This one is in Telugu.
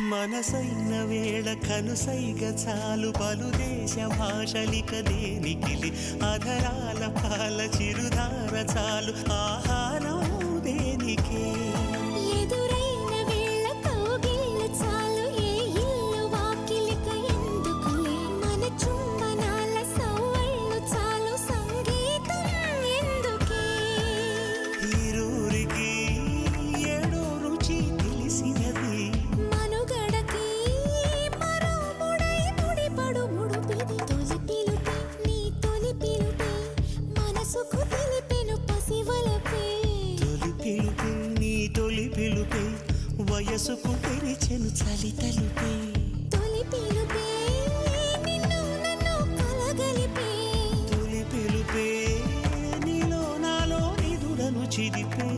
మనసైన వేళ కనుసైగ చాలు పలు దేశ భాషలిక దేనికిలి అధరాల పాల చిరుధార చాలు. ఆహారం బ్రతుకు తెలిపెను పసివలపే తొలి పిలుపే నీ తొలి పిలుపే వయసుకు తెరిచెను చలి తలుపే తొలి పిలుపే నిన్ను నన్ను కలగలిపే. తొలి పిలుపే నీలో నాలో నిదుడను చిదిపే.